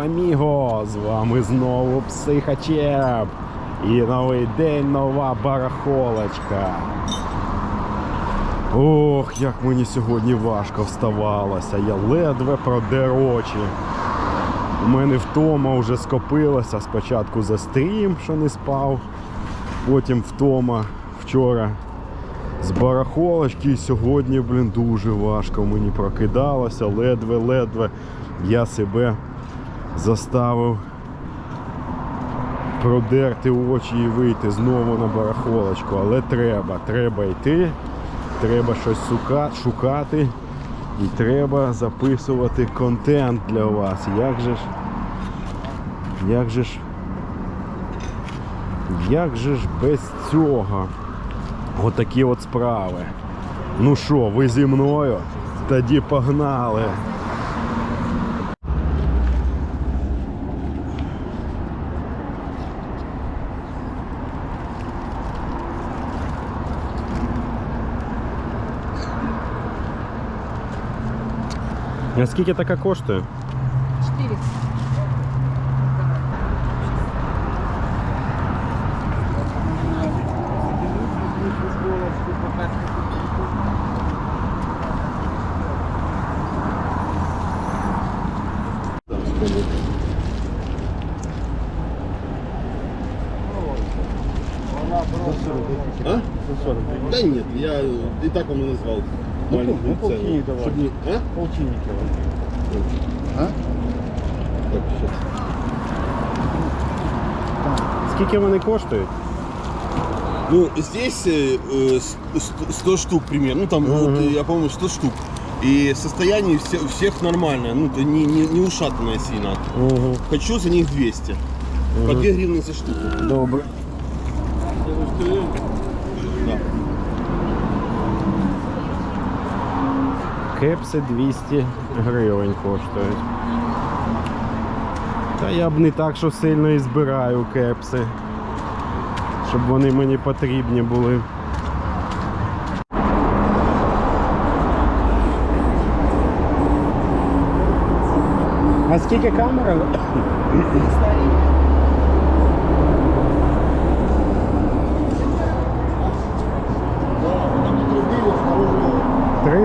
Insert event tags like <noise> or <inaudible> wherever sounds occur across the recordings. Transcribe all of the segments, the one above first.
аміго! З вами знову Психачеп. І новий день, нова барахолочка. Ох, як мені сьогодні важко вставалося. Я ледве продер очі. У мене втома вже скопилася. Спочатку за стрім, що не спав, потім втома вчора з барахолочки. І сьогодні, блін, дуже важко мені прокидалося. Ледве-ледве я себе заставив продерти очі і вийти знову на барахолочку. Але треба, треба йти, треба щось шукати. І треба записувати контент для вас. Як же ж. Як же ж. Як же ж без цього? Отакі от справи. Ну що, ви зі мною? Тоді погнали. А скільки така коштує? 4. А? Да нет, я и так вам и назвал. Маленькую ну, цену. полтинник давай. Чтоб не- А? Полтинники Так, сейчас. Скільки вони коштують? Ну, здесь э, э, с- ст- 100 штук примерно. Ну, там, вот, э, я помню, 100 штук. И состояние все- у всех нормальное, ну, то не, не, не ушатанное сильно. Угу. Хочу за них 200. По 2 гривны за штуку. Добре. Кепси 200 гривень коштують. Та я б не так, що сильно і збираю кепси. Щоб вони мені потрібні були. А скільки камера?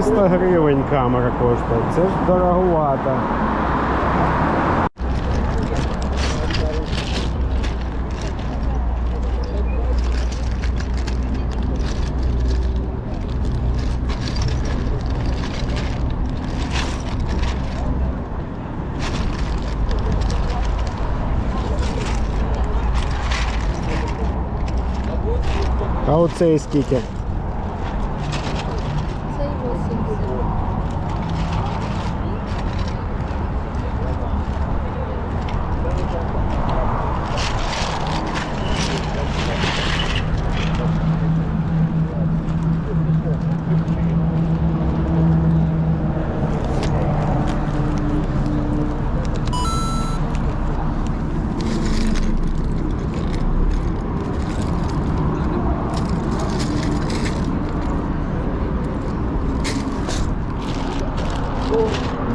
300 гривень камера коштує. Це ж дороговато. А оцей скільки?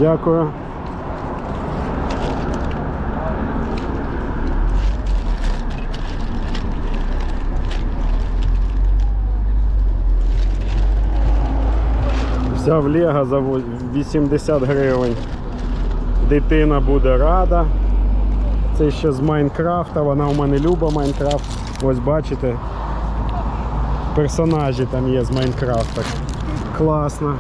Дякую. Взяв Лего за 80 гривень. Дитина буде рада. Це ще з Майнкрафта, вона у мене любить Майнкрафт. Ось бачите. Персонажі там є з Майнкрафта. Класно.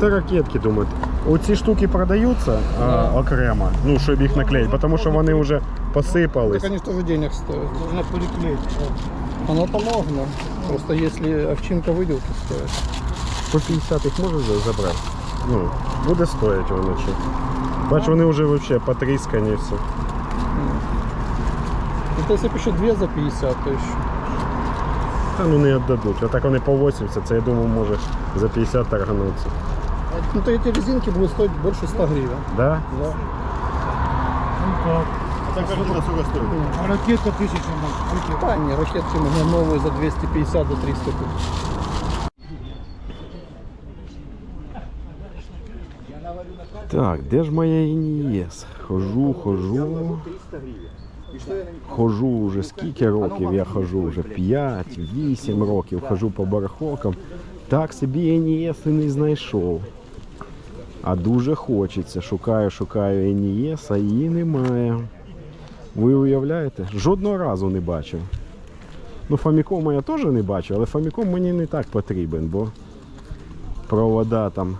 Та ракетки думаю. Оці штуки продаються а, окремо, ну, щоб їх наклеїти, тому що вони вже посипались. Так они же тоже денег стоят. Нужно переклеить. Оно-то можно. Просто если овчинка выйдет, то стоит. По 50 їх можеш за- забрати? Ну, буде стоїти воно чи. Бач, вони вже взагалі потріскані все. Это если бы еще две за 50, то еще. Та ну не віддадуть. Отак вони по 80, це я думаю, може за 50 торгануться. Ну, то эти резинки будут стоить больше 100 гривен. Да? Да. Так картина сколько стоит? А ракета тысяча на ракета. Да, не, ракетки у меня новые за 250 до 300 купить. Так, де ж моя ІНІЄС? Хожу, хожу. Хожу вже скільки років я хожу, вже 5-8 років хожу по барахолкам. Так собі ІНІЄС і не знайшов. А дуже хочеться. Шукаю, шукаю ІНІЄС, а її немає. Ви уявляєте? Жодного разу не бачив. Ну, Фамікома я теж не бачив, але Фаміком мені не так потрібен, бо провода там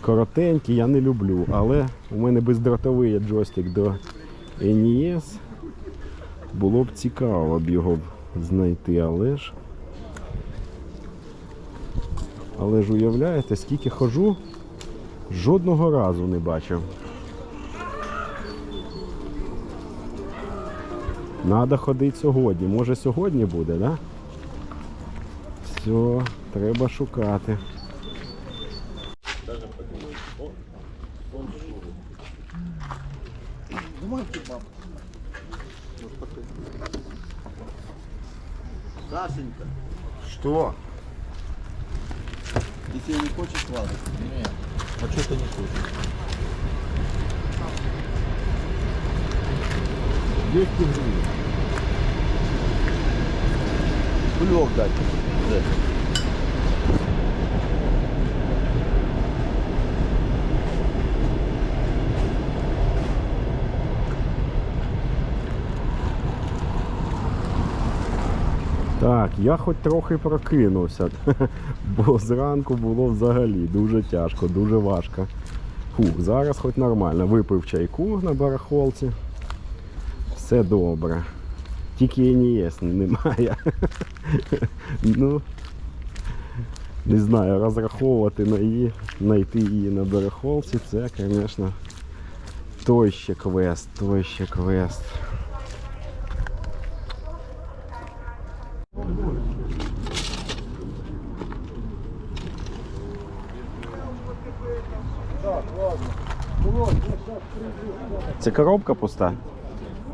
коротенькі я не люблю, але у мене бездротовий джойстик до NES. Було б цікаво б його знайти, але ж. Але ж уявляєте, скільки хожу, жодного разу не бачив. Надо ходити сьогодні. Може сьогодні буде, да? Все, треба шукати. Сашенька, Что? Если не хочешь, ладно. А что ты не хочешь? 200 гривен. Кулек дать. Так, я хоч трохи прокинувся, <laughs> бо зранку було взагалі дуже тяжко, дуже важко. Фух, зараз хоч нормально. Випив чайку на барахолці. Все добре. Тільки НІС немає. <laughs> ну, не знаю, розраховувати на її, знайти її на барахолці, це, звісно, той ще квест, той ще квест. Це коробка пуста?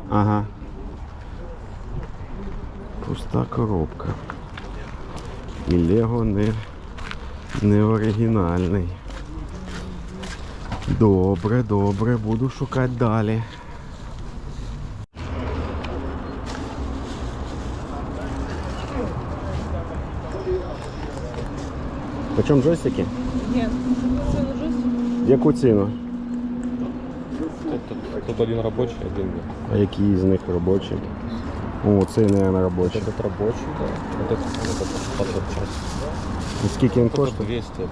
Ага. Пуста коробка. І Лего не, не оригінальний. Добре, добре, буду шукати далі. Почем джойстики? Нет. Це уже Яку ціну? Тут один рабочий, один нет. А які з них робочі? О, цей, мабуть, робочий. Этот рабочий, да. Вот этот, этот под запчасть. І скільки він Этот коштує? 200, этот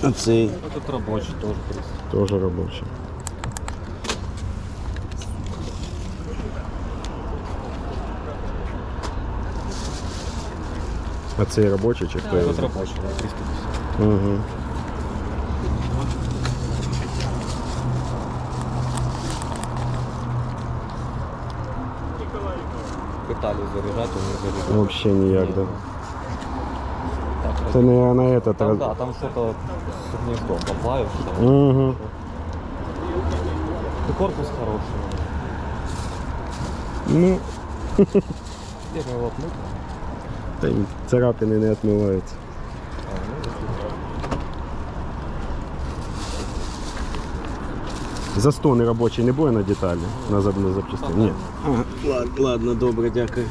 300. А цей Этот рабочий тоже 300. теж робочий. А цей робочий чи хто рабочий, да, 350. Угу. Пытались заряжать, он не заряжал. Вообще ніяк, да. Так, Це, наверное, этот там, раз... да, там что-то с гнездом поплавившее. Угу. И корпус хороший. Ну, Теперь его отмыть. Та й царапини не відмиваються. Застони робочий не буде на деталі, на запчастини? Ні. Ладно, ладно, добре, дякую.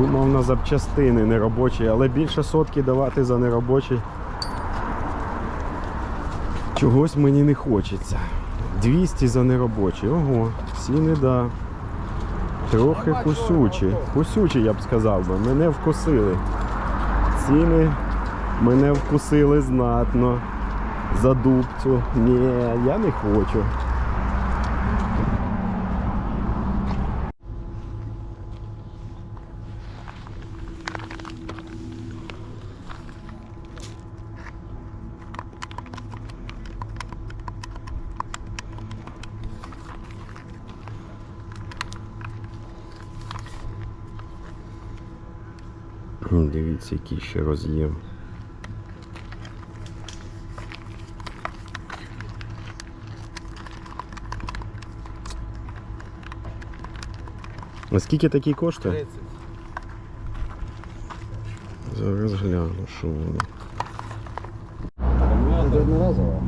Думав на запчастини неробочі, але більше сотки давати за неробочий. Чогось мені не хочеться. 200 за неробочий. Ого, ціни да. Трохи кусючі. Кусючі, я б сказав би. Мене вкусили. Ціни мене вкусили знатно. За дубцю. Ні, я не хочу. Дивіться, який ще роз'єм. А скільки такий коштує? Зараз гляну, що воно. Одноразово.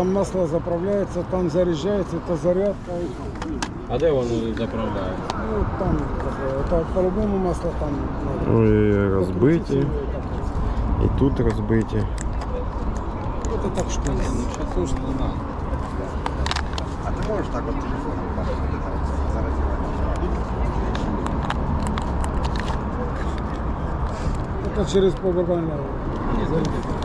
Там масло заправляется, там заряжается, это зарядка. А де воно заправляє? Ну, там, это по-любому масло там. надо. Ой, розбиті. І тут розбиті. Это так что ли? Слушай, А ти можеш так от телефоном зараз это через повербальное. Made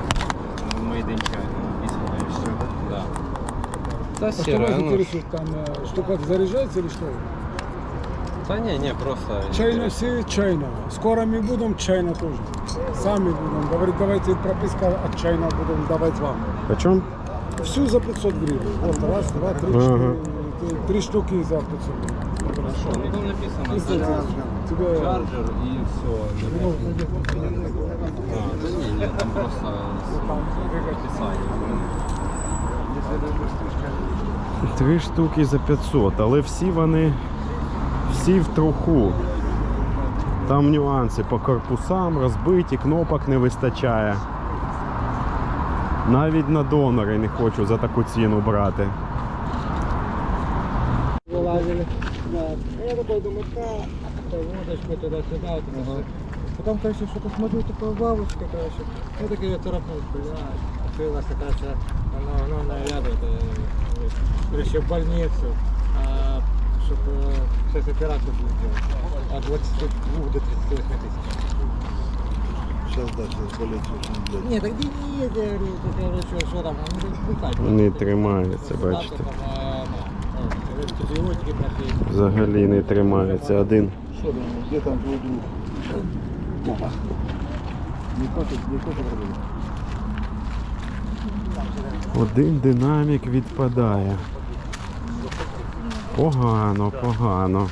Та А что сіра, вас ну, интересует там, э, что как заряжается или что? Та ні, ні, просто... Чайна все чайна. Скоро мы будем чайна тоже. Сами будем. Говорит, давайте прописка от чайна будем давать вам. Почем? Всю за 500 гривен. Вот раз, два, три, Ага. четыре. Три- Три штуки за 500 гривен. Хорошо, ну там написано Пиздец. Тебе... чарджер і все. Ну, А, та ні, ні, там просто описання. Три штуки за 500, але всі вони всі в труху. Там нюанси по корпусам розбиті, кнопок не вистачає. Навіть на донори не хочу за таку ціну брати. Вылазили. Да. Я такой думаю, так, водочку туда-сюда. Потом, короче, что-то смотрю, такая бабушка, короче. Я такой ее царапнул, блядь Открылась, оказывается, она, она нарядывает, э, короче, в больницу. А, чтобы сейчас операцию будет делать. От 22 до 38 тысяч. Сейчас, да, сейчас болеть очень, блядь. Нет, так где нет, я говорю, тут, я говорю, что, что там, ну, бухать. Не тримається, бачите. Там, э, ну, э, антибиотики, блядь, Взагалі не тримається. Один. Где там твой друг? Не хочет, не хочет работать. Один динамік відпадає. Погано, погано.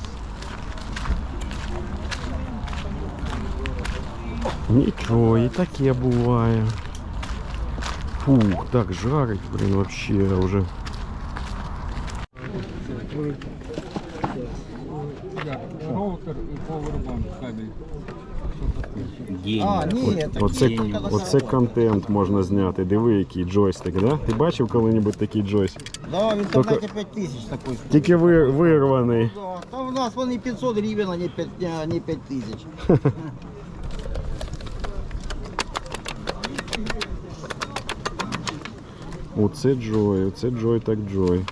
Нічого, і таке буває. Фух, так жарить, блін, вообще вже. А, ні, Оце, оце контент можна зняти. Диви, який джойстик, да? Ти бачив коли-небудь такий джойстик? Да, в интернете 5 тысяч такой. Тільки ви, вирваний. Да, там у нас вон и 500 гривен, а не 5, а не 5 тысяч. <laughs> Оце джой, оце джой так джой.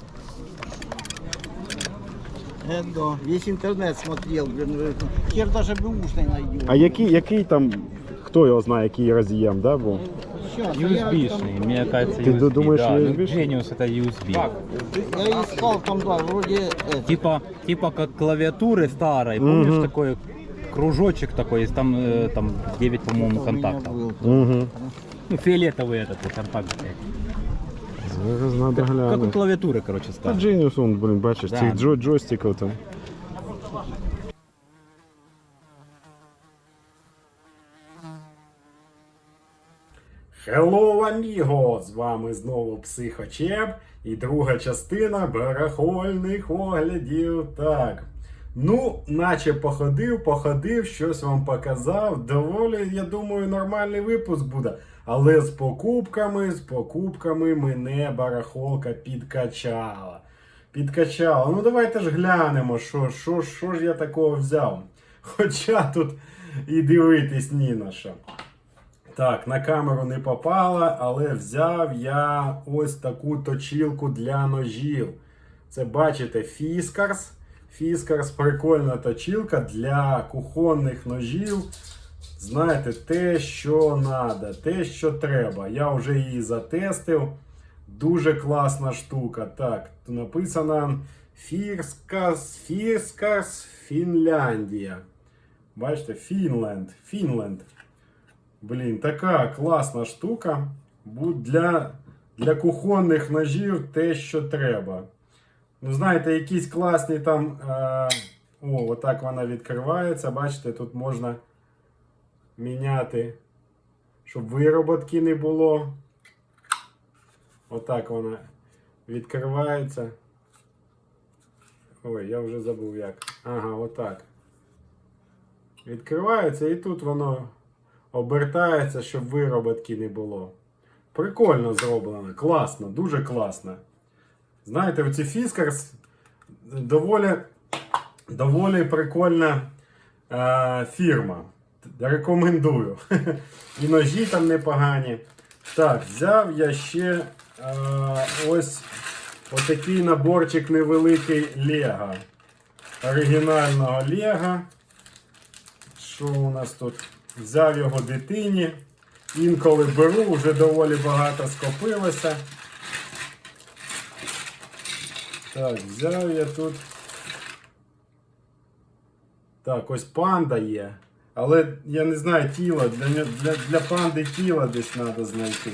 Это да, весь интернет смотрел, блин, э, хер даже бэушный найдет. А який, який там, хто його знає, який роз'єм, да, був? Щас, а я, USB-шный, мне кажется, Ты USB, думаешь, да. Ну, USB-шный? Genius это USB. там, я искал там, да, вроде это. Типа, типа как клавиатуры старой, помнишь такой кружочек такой, есть там, э, там 9, по-моему, у меня контактов. был. Угу. Ну, фиолетовый этот вот контакт. блядь. Зараз надо Как, как у глянути. клавиатуры, короче, Та старой. Genius, он, блін, бачиш, Да. цих джо джойстиків там. Hello, amigo! З вами знову Психочеп і друга частина барахольних оглядів. Так. Ну, наче походив, походив, щось вам показав. Доволі, я думаю, нормальний випуск буде. Але з покупками, з покупками мене барахолка підкачала. Підкачала. Ну давайте ж глянемо, що, що, що ж я такого взяв. Хоча тут і дивитись ні на що. Так, на камеру не попала, але взяв я ось таку точілку для ножів. Це бачите, Фіскарс. Фіскарс прикольна точілка для кухонних ножів. Знаєте, те, що треба, те, що треба. Я вже її затестив. Дуже класна штука. Так, тут написано Фірскас, Фірскас, Фінляндія. Бачите, Фінленд, Фінленд. Блін, така класна штука. Для, для кухонних ножів те, що треба. Ну, знаєте, якісь класні там. Е, о, отак вона відкривається. Бачите, тут можна міняти, щоб вироботки не було. Отак вона відкривається. Ой, я вже забув як. Ага, отак. Відкривається і тут воно обертається, щоб вироботки не було. Прикольно зроблено, класно, дуже класно. Знаєте, оці Фіскарс доволі, доволі прикольна е, фірма. Рекомендую. <laughs> І ножі там непогані. Так, взяв я ще е, ось отакий наборчик невеликий Лего. Оригінального Лего. Що у нас тут? Взяв його дитині. Інколи беру, вже доволі багато скопилося. Так, взяв я тут. Так, ось панда є. Але я не знаю тіла. Для, для, для панди тіла десь треба знайти.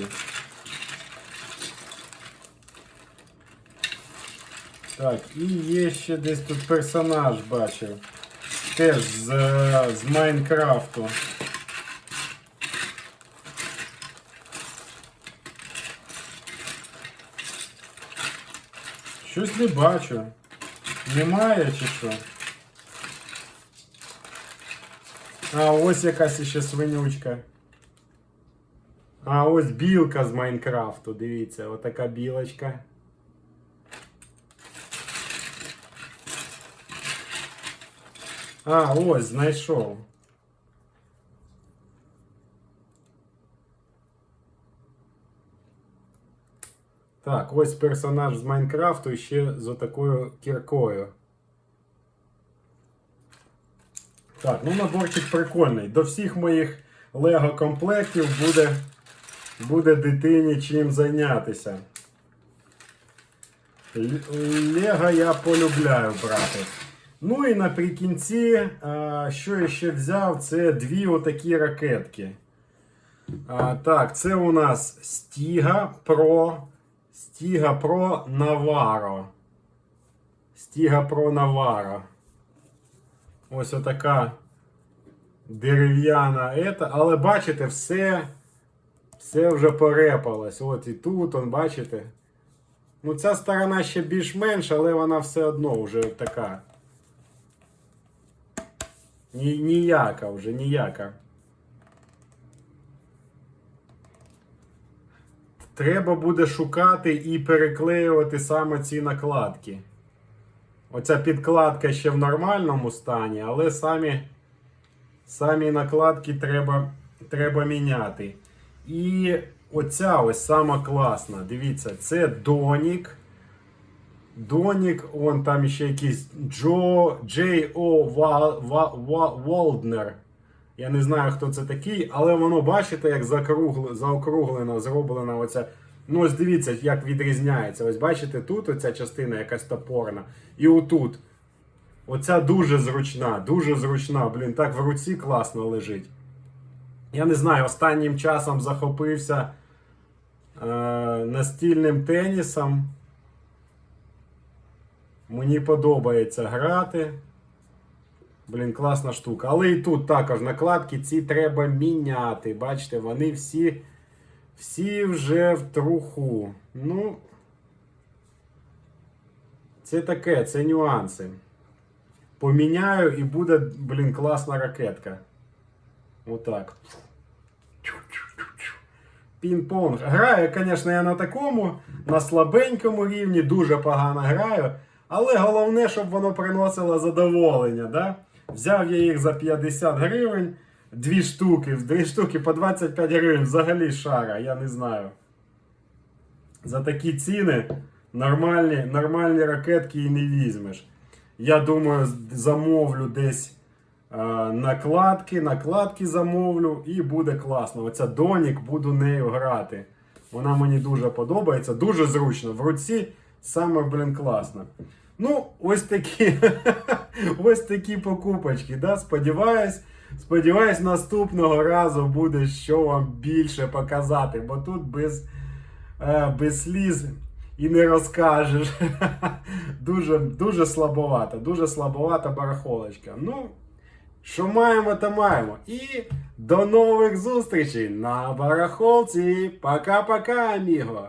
Так, і є ще десь тут персонаж бачив. Теж з, е, з Майнкрафту. Щось не бачу. Немає чи що? А, ось якась ще свинючка. А, ось білка з Майнкрафту. Дивіться, отака білочка. А, ось, знайшов. Так, ось персонаж з Майнкрафту ще з отакою кіркою. Так, ну наборчик прикольний. До всіх моїх Лего комплектів буде, буде дитині чим зайнятися. Лего я полюбляю брати. Ну і наприкінці, що я ще взяв, це дві отакі ракетки. Так, це у нас Stiga Pro. Stiga Pro Navaro. Stiga Pro Navaro. Ось отака дерев'яна ета. Але бачите, все, все вже порепалось. От і тут, он, бачите. Ну, ця сторона ще більш-менш, але вона все одно вже така. Ні, ніяка вже, ніяка. Треба буде шукати і переклеювати саме ці накладки. Оця підкладка ще в нормальному стані, але самі, самі накладки треба, треба міняти. І оця ось сама класна. Дивіться, це Донік. Донік, он там ще якийсь Джо Джей О Ва- Ва- Ва- Волднер. Я не знаю, хто це такий, але воно, бачите, як закругле, заокруглено, зроблено оця. Ну, ось дивіться, як відрізняється. Ось бачите, тут оця частина якась топорна. І отут. Оця дуже зручна, дуже зручна. Блін, так в руці класно лежить. Я не знаю, останнім часом захопився е, настільним тенісом. Мені подобається грати. Блін, класна штука. Але і тут також накладки ці треба міняти. Бачите, вони всі, всі вже в труху. Ну, це таке, це нюанси. Поміняю і буде, блін, класна ракетка. Отак. Пінг-понг. Граю, звісно, я на такому, на слабенькому рівні, дуже погано граю. Але головне, щоб воно приносило задоволення. Да? Взяв я їх за 50 гривень, дві штуки, дві штуки по 25 гривень, взагалі шара, я не знаю. За такі ціни нормальні, нормальні ракетки і не візьмеш. Я думаю, замовлю десь е, накладки, накладки замовлю і буде класно. Оця Донік, буду нею грати. Вона мені дуже подобається, дуже зручно. В руці саме, блін, класно. Ну, ось такі, <laughs> ось такі покупочки. Да? Сподіваюсь, Сподіваюсь, наступного разу буде що вам більше показати, бо тут без, е, без сліз і не розкажеш. <laughs> дуже, дуже слабовато, дуже слабовата барахолочка. Ну, що маємо, то маємо. І до нових зустрічей на барахолці. Пока-пока, аміго!